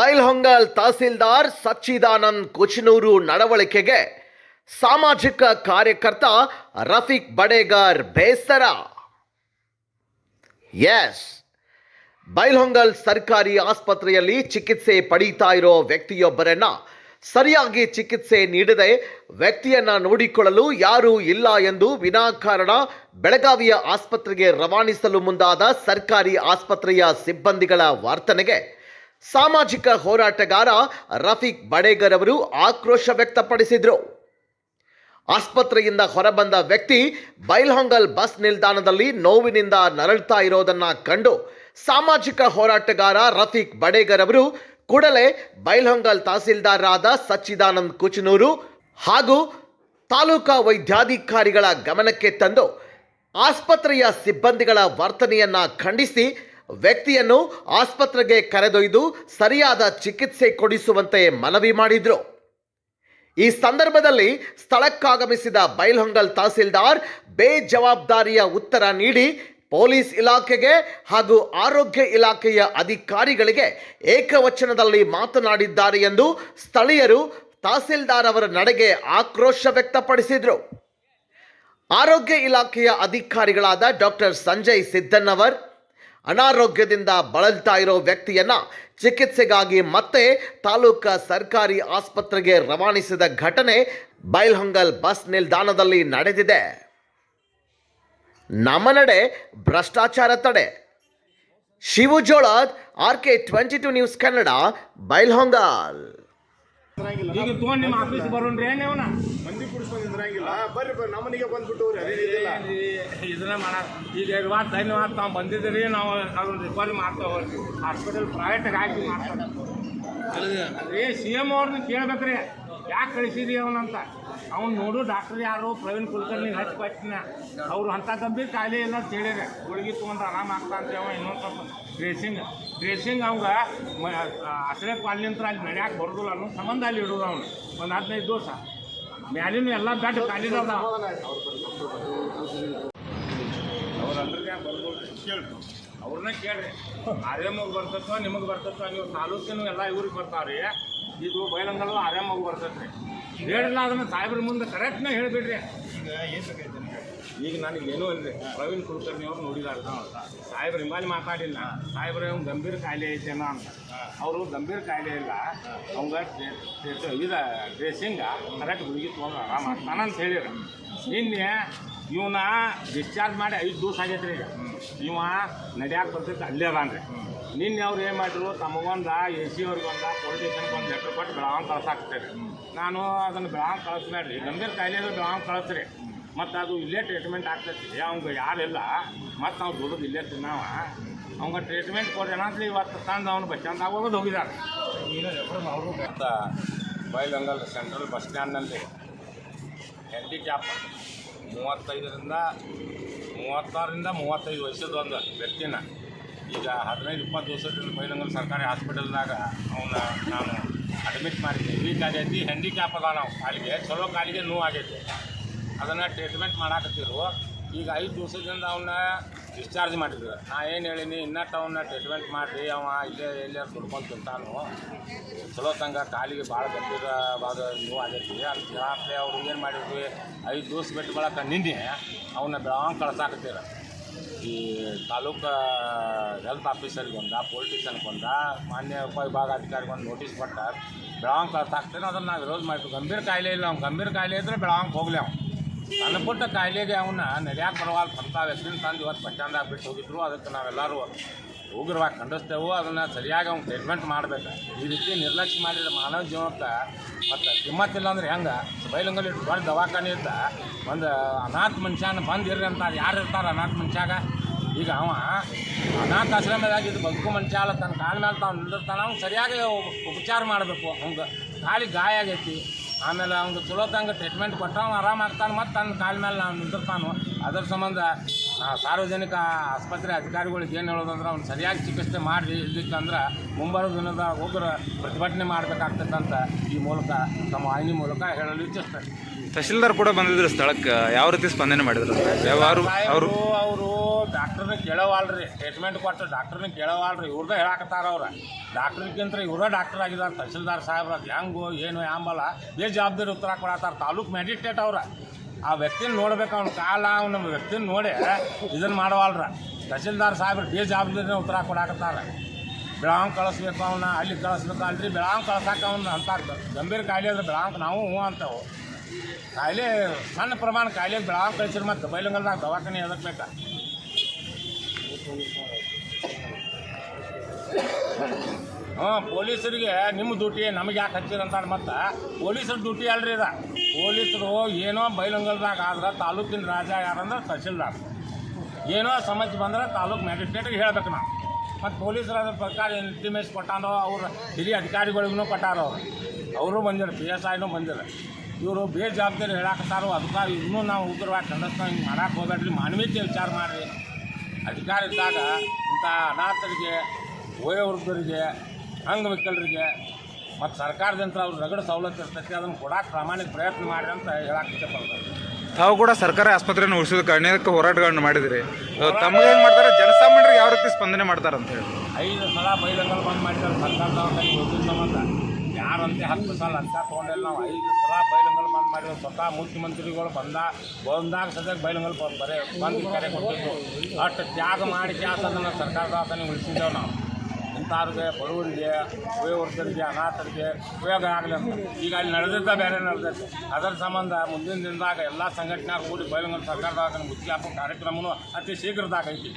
ಬೈಲ್ಹೊಂಗಲ್ ತಹಸೀಲ್ದಾರ್ ಸಚ್ಚಿದಾನಂದ್ ಕೊಚಿನೂರು ನಡವಳಿಕೆಗೆ ಸಾಮಾಜಿಕ ಕಾರ್ಯಕರ್ತ ರಫೀಕ್ ಬಡೇಗರ್ ಬೇಸರ. ಎಸ್. ಬೈಲ್ಹೊಂಗಲ್ ಸರ್ಕಾರಿ ಆಸ್ಪತ್ರೆಯಲ್ಲಿ ಚಿಕಿತ್ಸೆ ಪಡೀತಾ ಇರೋ ವ್ಯಕ್ತಿಯೊಬ್ಬರನ್ನ ಸರಿಯಾಗಿ ಚಿಕಿತ್ಸೆ ನೀಡದೆ ವ್ಯಕ್ತಿಯನ್ನ ನೋಡಿಕೊಳ್ಳಲು ಯಾರೂ ಇಲ್ಲ ಎಂದು ವಿನಾಕಾರಣ ಬೆಳಗಾವಿಯ ಆಸ್ಪತ್ರೆಗೆ ರವಾನಿಸಲು ಮುಂದಾದ ಸರ್ಕಾರಿ ಆಸ್ಪತ್ರೆಯ ಸಿಬ್ಬಂದಿಗಳ ವರ್ತನೆಗೆ ಸಾಮಾಜಿಕ ಹೋರಾಟಗಾರ ರಫೀಕ್ ಬಡೇಗರ್ ಅವರು ಆಕ್ರೋಶ ವ್ಯಕ್ತಪಡಿಸಿದರು. ಆಸ್ಪತ್ರೆಯಿಂದ ಹೊರಬಂದ ವ್ಯಕ್ತಿ ಬೈಲ್ಹೊಂಗಲ್ ಬಸ್ ನಿಲ್ದಾಣದಲ್ಲಿ ನೋವಿನಿಂದ ನರಳ್ತಾ ಇರೋದನ್ನ ಕಂಡು ಸಾಮಾಜಿಕ ಹೋರಾಟಗಾರ ರಫೀಕ್ ಬಡೇಗರ್ ಅವರು ಕೂಡಲೇ ಬೈಲ್ಹೊಂಗಲ್ ತಹಸೀಲ್ದಾರರಾದ ಸಚ್ಚಿದಾನಂದ್ ಕುಚನೂರು ಹಾಗೂ ತಾಲೂಕಾ ವೈದ್ಯಾಧಿಕಾರಿಗಳ ಗಮನಕ್ಕೆ ತಂದು ಆಸ್ಪತ್ರೆಯ ಸಿಬ್ಬಂದಿಗಳ ವರ್ತನೆಯನ್ನ ಖಂಡಿಸಿ ವ್ಯಕ್ತಿಯನ್ನು ಆಸ್ಪತ್ರೆಗೆ ಕರೆದೊಯ್ದು ಸರಿಯಾದ ಚಿಕಿತ್ಸೆ ಕೊಡಿಸುವಂತೆ ಮನವಿ ಮಾಡಿದರು. ಈ ಸಂದರ್ಭದಲ್ಲಿ ಸ್ಥಳಕ್ಕಾಗಮಿಸಿದ ಬೈಲ್ಹೊಂಗಲ್ ತಹಸೀಲ್ದಾರ್ ಬೇಜವಾಬ್ದಾರಿಯ ಉತ್ತರ ನೀಡಿ ಪೊಲೀಸ್ ಇಲಾಖೆಗೆ ಹಾಗೂ ಆರೋಗ್ಯ ಇಲಾಖೆಯ ಅಧಿಕಾರಿಗಳಿಗೆ ಏಕವಚನದಲ್ಲಿ ಮಾತನಾಡಿದ್ದಾರೆ ಎಂದು ಸ್ಥಳೀಯರು ತಹಸೀಲ್ದಾರ್ ಅವರ ನಡೆಗೆ ಆಕ್ರೋಶ ವ್ಯಕ್ತಪಡಿಸಿದರು. ಆರೋಗ್ಯ ಇಲಾಖೆಯ ಅಧಿಕಾರಿಗಳಾದ ಡಾಕ್ಟರ್ ಸಂಜಯ್ ಸಿದ್ದನ್ನವರ್ ಅನಾರೋಗ್ಯದಿಂದ ಬಳಲ್ತಾ ಇರೋ ವ್ಯಕ್ತಿಯನ್ನ ಚಿಕಿತ್ಸೆಗಾಗಿ ಮತ್ತೆ ತಾಲೂಕಾ ಸರ್ಕಾರಿ ಆಸ್ಪತ್ರೆಗೆ ರವಾನಿಸಿದ ಘಟನೆ ಬೈಲ್ಹೊಂಗಲ್ ಬಸ್ ನಿಲ್ದಾಣದಲ್ಲಿ ನಡೆದಿದೆ. ನಮ್ಮ ನಡೆ ಭ್ರಷ್ಟಾಚಾರ ತಡೆ. ಶಿವಜೋಳ R K twenty two news Kannada, Bailhongal. ಈಗ ತಗೊಂಡು ನಿಮ್ಮ ಆಫೀಸ್ ಬರೋಣ್ರಿ ಏನೇವನ ಮಂದಿ ಕುಡಿಸ್ಕೊಂಡು ನಿಂದ್ರಂಗಿಲ್ಲ ಬರ್ರಿ ಬರ್ರಿ ನಮ್ಮನಿಗೆ ಬಂದ್ಬಿಟ್ಟು ಅದೇನಿದಿಲ್ಲ ಇದನ್ನ ಮಾಡ ಈಗ ಇವತ್ತು ಧನ್ಯವಾದ ತಾವು ಬಂದಿದ್ದೀರಿ ನಾವು ಅದನ್ನ ರಿಪೇರಿ ಮಾಡ್ತಾವ ಹಾಸ್ಪಿಟಲ್ ಪ್ರೈವೇಟ್ಗೆ ಹಾಕಿ ಮಾಡ್ತಾರೆ. ಅದೇ ಸಿ ಎಂ ಅವ್ರನ್ನ ಕೇಳ್ಬೇಕ್ರಿ. ಯಾಕೆ ಕಳಿಸಿದ್ರಿ ಅವನಂತ? ಅವ್ನು ನೋಡು ಡಾಕ್ಟರ್ ಯಾರು? ಪ್ರವೀಣ್ ಕುಲಕರ್ಣಿ ಹಚ್ಚಿ ಕೊಟ್ಟಿನ ಅವ್ರು ಅಂಥ ಗಂಭೀರ ಕಾಯಿಲೆ ಇಲ್ಲ ಅಂತ ಹೇಳಿದ್ರೆ ಗುಳಿಗೆ ತೊಗೊಂಡು ಆರಾಮ ಆಗ್ತಾ ಅಂತ ಅವ ಇನ್ನೊಂದು ಸ್ವಲ್ಪ ಡ್ರೆಸ್ಸಿಂಗ್ ಡ್ರೆಸ್ಸಿಂಗ್ ಆಸರೆ ಕ್ವಾಲಿಂತ ಕಾಲಿನಿಂತ್ರ ಅಲ್ಲಿ ನಡೆಯಕ್ಕೆ ಬರೋದಿಲ್ಲ. ಅನ್ನೋ ಸಂಬಂಧ ಅಲ್ಲಿ ಇಡೋದು ಅವನು. ಒಂದು ಹದಿನೈದು ದಿವಸ. ಮ್ಯಾಲಿನ ಎಲ್ಲ ಬೆಡ್ ಖಾಲಿದಾವ ಅವ್ರ ಕೇಳಿ ಅವ್ರನ್ನ ಕೇಳ್ರಿ. ಆರ್ಯಮ್ಮಗೆ ಬರ್ತೈತೋ, ನಿಮಗೆ ಬರ್ತೈತೋ ನೀವು ತಾಲೂಕಿನ ಎಲ್ಲ ಇವ್ರಿಗೆ ಬರ್ತಾವ್ರಿ. ಇದು ಬೈಲಂಗಲ್ಲ ಆರ್ಯಮ್ಮಗೆ ಬರ್ತೈತೆ ರೀ ಹೇಳಿಲ್ಲ ಅದನ್ನು ಸಾಹೇಬ್ರ ಮುಂದೆ ಕರೆಕ್ಟ್ನ ಹೇಳಿಬಿಡ್ರಿ. ಈಗ ನನಗೆ ಏನೂ ಅಲ್ಲರಿ ಪ್ರವೀಣ್ ಕುಲಕರ್ಣಿ ಅವ್ರು ನೋಡಿದಾರ ಸಾಹೇಬ್ರ ಹಿಂಬಾಲಿ ಮಾತಾಡಿಲ್ಲ. ಸಾಹೇಬ್ರ ಅವ್ನು ಗಂಭೀರ ಕಾಯಿಲೆ ಐತೇನೋ ಅಂತ ಅವರು ಗಂಭೀರ ಕಾಯಿಲೆ ಇಲ್ಲ. ಅವಂಗ ಇದ ಡ್ರೆಸ್ಸಿಂಗ ಕರೆಕ್ಟ್ ಹುಡುಗಿ ತೊಗೊಂಡು ಆರಾಮ ಅಂತ ಹೇಳಿರ. ನಿನ್ನೆ ಇವನ್ನ ಡಿಸ್ಚಾರ್ಜ್ ಮಾಡಿ ಐದು ದಿವಸ ಆಗೈತೆ ರೀ ಈಗ. ಇವ ನಡ್ಯಾಕೆ ಬರ್ತೈತೆ ಅಲ್ಲೇ ಅದಾನ್ರಿ. ನಿನ್ನೆ ಅವ್ರು ಏನು ಮಾಡಿದ್ರು? ತಮಗೊಂದ ಎ ಸಿ ಅವ್ರಿಗೊಂದ ಪೊಲೀಸ್ ಸ್ಟೇಷನ್ಗೆ ಒಂದು ಲೆಟ್ರ್ ಕೊಟ್ಟು ಬೆಳಗಾವ್ ಕಳ್ಸಾಕ್ತೇವೆ ನಾನು ಅದನ್ನು ಬೆಳಗಾವ್ ಕಳಿಸ್ಬೇಡ್ರಿ. ಗಂಭೀರ ಕಾಯಿಲೆ ಇದ್ರೆ ಬೆಳಗಾವ್ ಕಳಿಸ್ರಿ. ಮತ್ತು ಅದು ಇಲ್ಲೇ ಟ್ರೀಟ್ಮೆಂಟ್ ಆಗ್ತೈತಿ. ಅವ್ಗೆ ಯಾರಿಲ್ಲ ಮತ್ತು ನಾವು ದುಡ್ದು ಇಲ್ಲೇ ತಿನ್ನವ. ಅವ್ಗೆ ಟ್ರೀಟ್ಮೆಂಟ್ ಕೊಡ್ರಿ. ಇವತ್ತು ತಂದು ಅವ್ನು ಬಸ್ ಸ್ಟ್ಯಾಂಡ್ ಆಗೋದು ಹೋಗಿದ್ದಾರೆ ಮತ್ತು ಬೈಲಂಗಲ್ ಸೆಂಟ್ರಲ್ ಬಸ್ ಸ್ಟ್ಯಾಂಡ್ನಲ್ಲಿ ಹ್ಯಾಂಡಿಕ್ಯಾಪ್ ಮೂವತ್ತೈದರಿಂದ ಮೂವತ್ತಾರರಿಂದ ಮೂವತ್ತೈದು ವಯಸ್ಸದೊಂದು ವ್ಯಕ್ತಿನ ಈಗ ಹದಿನೈದು, ಇಪ್ಪತ್ತು ದಿವಸದಿಂದ ಬೈಲಂಗಲ್ ಸರ್ಕಾರಿ ಹಾಸ್ಪಿಟಲ್ನಾಗ ಅವನ್ನ ನಾನು ಅಡ್ಮಿಟ್ ಮಾಡಿದ್ದೆ. ವೀಕ್ ಆಗೈತಿ ಹ್ಯಾಂಡಿಕ್ಯಾಪ್ ಅದ ನಾವು. ಕಾಲಿಗೆ ಚಲೋ ಕಾಲಿಗೆ ನೋವು ಆಗೈತಿ. ಅದನ್ನು ಟ್ರೀಟ್ಮೆಂಟ್ ಮಾಡಾಕತ್ತಿರು. ಈಗ ಐದು ದಿವಸದಿಂದ ಅವನ್ನ ಡಿಸ್ಚಾರ್ಜ್ ಮಾಡಿದ್ರು. ನಾ ಏನು ಹೇಳೀನಿ ಇನ್ನಟ್ಟು ಅವನ್ನ ಟ್ರೀಟ್ಮೆಂಟ್ ಮಾಡಿರಿ, ಅವ ಇಲ್ಲೇ ಎಲ್ಲೇ ದುಡ್ಕೊಂಡು ತಿಂತಾನು ಚಲೋ ತಂಗ, ಕಾಲಿಗೆ ಭಾಳ ಗಂಭೀರವಾದ ನೋವು ಆಗೈತಿ. ಅಂತ ಹೇಳಕ್ಕೆ ಅವ್ರು ಏನು ಮಾಡಿದ್ವಿ ಐದು ದಿವಸ ಬಿಟ್ಟು ಬಳಕ ನಿನ್ನೆ ಅವನ್ನ ಬೆಳವಂಗೆ ಕಳ್ಸಾಕತ್ತೀರ. ಈ ತಾಲೂಕು ಹೆಲ್ತ್ ಆಫೀಸರ್ಗೆ ಒಂದ ಪೊಲಿಟಿಷನ್ಗೆ ಒಂದ ಮಾನ್ಯ ಉಪವಿಭಾಗಾಧಿಕಾರಿಗೆ ಒಂದು ನೋಟಿಸ್ ಕೊಟ್ಟ ಬೆಳವಂಗೆ ಕಳ್ಸಾಕ್ತೇನೆ ಅದನ್ನು ನಾವು ವಿರೋಧ ಮಾಡಬೇಕು ಗಂಭೀರ ಕಾಯಿಲೆ ಇಲ್ಲ ಅವ್ನು, ಗಂಭೀರ ಕಾಯಿಲೆ ಇದ್ರೆ ಬೆಳವಂಗೆ ಹೋಗ್ಲಿ ಅವ್ನು. ಸಣ್ಣ ಪುಟ್ಟ ಕಾಯಿಲೆಗೆ ಅವನ್ನ ನಡೆಯಕ್ಕೆ ಬರುವಾಗ ಅಂತ ವ್ಯಕ್ತಿನ ತಂದು ಇವತ್ತು ಬಸ್ ಬಿಟ್ಟು ಹೋಗಿದ್ರು. ಅದಕ್ಕೆ ನಾವೆಲ್ಲರೂ ಉಗ್ರವಾಗಿ ಖಂಡಿಸ್ತೇವೆ, ಅದನ್ನು ಸರಿಯಾಗಿ ಅವ್ನು ಟ್ರೀಟ್ಮೆಂಟ್ ಮಾಡಬೇಕು. ಈ ರೀತಿ ನಿರ್ಲಕ್ಷ್ಯ ಮಾಡಿದ್ರೆ ಮಾನವ ಜೀವನಕ್ಕೆ ಮತ್ತು ಕಿಮ್ಮತ್ತಿಲ್ಲ ಅಂದ್ರೆ ಹೆಂಗೆ? ಬೈಲಂಗಲ್ಲಿ ದೊಡ್ಡ ದವಾಖಾನೆ ಇದ್ದ ಒಂದು ಅನಾಥ ಮನುಷ್ಯನ ಬಂದಿರ್ರಿ ಅಂತ ಯಾರು ಇರ್ತಾರೆ ಅನಾಥ ಮನುಷ್ಯಾಗ? ಈಗ ಅವ ಅನಾಥ ಆಶ್ರಮದಾಗ ಇದು ಬದುಕು ಮನುಷ್ಯ ಅಲ್ಲ, ತನ್ನ ಕಾಲ ಮೇಲೆ ತಾವು ನಿಂದಿರ್ತಾನೆ, ಅವ್ನು ಸರಿಯಾಗಿ ಉಪಚಾರ ಮಾಡಬೇಕು. ಅವ್ನಿಗೆ ಕಾಲಿ ಗಾಯ ಆಗೈತಿ. ಆಮೇಲೆ ಅವ್ನಿಗೆ ಚಲೋ ತಂಗ ಟ್ರೀಟ್ಮೆಂಟ್ ಕೊಟ್ಟ ಅವ್ನು ಆರಾಮಾಗ್ತಾನೆ ಮತ್ತು ತನ್ನ ಕಾಲ ಮೇಲೆ ನಾವು ನಿಂತಿರ್ತಾನು ಅದ್ರ ಸಂಬಂಧ ಸಾರ್ವಜನಿಕ ಆಸ್ಪತ್ರೆ ಅಧಿಕಾರಿಗಳಿಗೆ ಏನು ಹೇಳೋದಂದ್ರೆ ಅವ್ನು ಸರಿಯಾಗಿ ಚಿಕಿತ್ಸೆ ಮಾಡಿ ಇಲ್ಲಿಕ್ಕಂದ್ರೆ ಮುಂಬರೋ ದಿನದ ಒಬ್ಬರು ಪ್ರತಿಭಟನೆ ಮಾಡಬೇಕಾಗ್ತದಂತ ಈ ಮೂಲಕ ತಮ್ಮ ವಾಹಿನಿ ಮೂಲಕ ಹೇಳಲು ಇಚ್ಛಿಸ್ತಾರೆ ತಹಶೀಲ್ದಾರ್ ಕೂಡ ಬಂದಿದ್ರು ಸ್ಥಳಕ್ಕೆ. ಯಾವ ರೀತಿ ಸ್ಪಂದನೆ ಮಾಡಿದ್ರು? ಅವರು ಡಾಕ್ಟ್ರನ್ನ ಕೇಳವಲ್ರಿ ಟ್ರೀಟ್ಮೆಂಟ್ ಕೊಟ್ಟು ಡಾಕ್ಟ್ರನ್ನ ಕೇಳವಲ್ರಿ ಇವ್ರದ್ದು ಹೇಳಾಕತ್ತಾರ ಅವ್ರ. ಡಾಕ್ಟ್ರಿಗಿಂತ ಇವ್ರ ಡಾಕ್ಟರ್ ಆಗಿದ್ದಾರೆ ತಹಸೀಲ್ದಾರ್ ಸಾಹೇಬ್ರ ಅದು ಹೆಂಗು ಏನು ಯಾಂಬಲ್ಲ ಬೇಜವಾಬ್ದಾರಿ ಉತ್ತರ ಕೊಡತ್ತಾರ, ತಾಲೂಕ್ ಮ್ಯಾಜಿಸ್ಟ್ರೇಟ್ ಅವ್ರ. ಆ ವ್ಯಕ್ತಿನ ನೋಡ್ಬೇಕು ಅವ್ನ ಕಾಲ, ಅವ್ನ ವ್ಯಕ್ತಿನ ನೋಡಿ ಇದನ್ನು ಮಾಡವಲ್ರ. ತಹಸೀಲ್ದಾರ್ ಸಾಹೇಬ್ರು ಬೇಜವಾಬ್ದಾರಿನ ಉತ್ತರ ಕೊಡಾಕತ್ತಾರ. ಬೆಳಗಾವ್ ಕಳಿಸ್ಬೇಕು ಅವನ್ನ ಅಲ್ಲಿ ಕಳಿಸ್ಬೇಕು ಅಲ್ರಿ ಬೆಳಗಾವ್ ಕಳ್ಸಾಕ ಅವ್ನ ಅಂತ ಗಂಭೀರ ಕಾಯಿಲೆ ಅಂದ್ರೆ ಬೆಳಗಾವ್ ನಾವು ಹ್ಞೂ ಅಂತವು. ಕಾಯಿಲೆ ಸಣ್ಣ ಪ್ರಮಾಣ ಕಾಯಿಲೆ ಬೆಳಗಾವ್ ಕಳಿಸಿದ್ರೆ ಮತ್ತೆ ಬೈಲಂಗಲ್ದಾಗ ದವಾಖಾನೆ ಎದಕ್ಕೆ ಹ್ಞೂ ಪೊಲೀಸರಿಗೆ ನಿಮ್ಮ ಡ್ಯೂಟಿ ನಮಗೆ ಯಾಕೆ ಹಚ್ಚಿರಂತಾರೆ ಮತ್ತು ಪೊಲೀಸರ ಡ್ಯೂಟಿ ಅಲ್ರಿ ಇದು. ಪೊಲೀಸರು ಏನೋ ಬೈಲಂಗಲ್ದಾಗ ಆದ್ರೆ ತಾಲೂಕಿನ ರಾಜ ಯಾರಂದ್ರೆ ತಹಸೀಲ್ದಾರ್ ಏನೋ ಸಮಸ್ಯೆ ಬಂದ್ರೆ ತಾಲೂಕು ಮ್ಯಾಜಿಸ್ಟ್ರೇಟ್ಗೆ ಹೇಳ್ಬೇಕು ನಾವು. ಮತ್ತು ಪೊಲೀಸರು ಅದ್ರ ಪ್ರಕಾರ ಇಂಟಿಮೇಶ್ ಕೊಟ್ಟಾರೋ, ಅವ್ರ ಹಿರಿಯ ಅಧಿಕಾರಿಗಳಿಗೂ ಕೊಟ್ಟಾರ, ಅವರು ಅವರು ಬಂದಿರ, ಪಿ ಎಸ್ ಐನೂ ಬಂದಿರ. ಇವರು ಬೇಜವಾಬ್ದಾರಿ ಹೇಳಾಕತ್ತಾರೋ ಅದಕ್ಕೆ ಇನ್ನೂ ನಾವು ಉಗ್ರವಾಗಿ ಖಂಡಿಸ್ತಾ ಹಿಂಗೆ ಮಾಡಕ್ಕೆ ಹೋಗ್ಬೇಡ್ರಿ. ಮಾನವೀಯತೆ ವಿಚಾರ ಮಾಡಿರಿ. ಅಧಿಕಾರ ಇದ್ದಾಗ ಇಂಥ ಅನಾಥರಿಗೆ ವಯೋವೃದ್ಧರಿಗೆ ಅಂಗವಿಕಲರಿಗೆ ಮತ್ತು ಸರ್ಕಾರದಿಂದ ಅವ್ರು ರಗಡ ಸವಲತ್ತು ಇರ್ತೈತಿ ಅದನ್ನು ಕೊಡಕ್ಕೆ ಪ್ರಾಮಾಣಿಕ ಪ್ರಯತ್ನ ಮಾಡಿರಿ ಅಂತ ಹೇಳಕ್ಕೆ ಇಷ್ಟಪಡ್ತಾರೆ ತಾವು ಕೂಡ ಸರ್ಕಾರಿ ಆಸ್ಪತ್ರೆಯನ್ನು ಉಳಿಸೋದಕ್ಕೆ ಅನೇಕ ಹೋರಾಟಗಳನ್ನು ಮಾಡಿದಿರಿ. ತಮಗೆ ಏನು ಮಾಡ್ತಾರೆ? ಜನಸಾಮಾನ್ಯರಿಗೆ ಯಾವ ರೀತಿ ಸ್ಪಂದನೆ ಮಾಡ್ತಾರೆ ಅಂತ ಹೇಳಿ. ಐದು ಸಲ ಬೈಲಂಗಲ್ ಬಂದ್ ಮಾಡಿದ್ದಾರೆ ಸರ್ಕಾರದವ್ರ ಕೈ ಗೊತ್ತಿಲ್ಲ ಸಂಬಂಧ ಯಾರಂತೆ ಹತ್ತು ಸಲ ಅಂತ ತೊಗೊಂಡಿಲ್ಲ ನಾವು ಐದು ಸಲ ಬೈಲಂಗಲ್ ಬಂದ್ ಮಾಡಿದ್ರು. ಸ್ವತಃ ಮುಖ್ಯಮಂತ್ರಿಗಳು ಬಂದ, ಬಂದಾಗ ಸದ್ಯಕ್ಕೆ ಬೈಲಂಗಲ್ ಬರೇ, ಬಂದು ಕರೆ ಕೊಟ್ಟಿದ್ದು ಅಷ್ಟು ತ್ಯಾಗ ಮಾಡಿ ತ್ಯಾಸ ಅದನ್ನು ಸರ್ಕಾರದ ಆತನಿಗೆ ಉಳಿಸಿದ್ದೇವೆ ನಾವು. ಇಂಥವ್ರಿಗೆ ಬಡವರಿಗೆ, ವಯೋವೃದ್ಧರಿಗೆ, ಅನಾಥರಿಗೆ ಉಪಯೋಗ ಆಗಲಿ ಅಂತ. ಈಗ ಅಲ್ಲಿ ನಡೆದಿದ್ದ ಬೇರೆ ನಡೆದೈತೆ ಅದರ ಸಂಬಂಧ ಮುಂದಿನ ದಿನದಾಗ ಎಲ್ಲ ಸಂಘಟನೆ ಕೂಡಿ ಬೈಲಂಗಲ್ ಸರ್ಕಾರದ ಹಾಕೋ ಕಾರ್ಯಕ್ರಮನೂ ಅತಿ ಶೀಘ್ರದಾಗ ಐತಿ.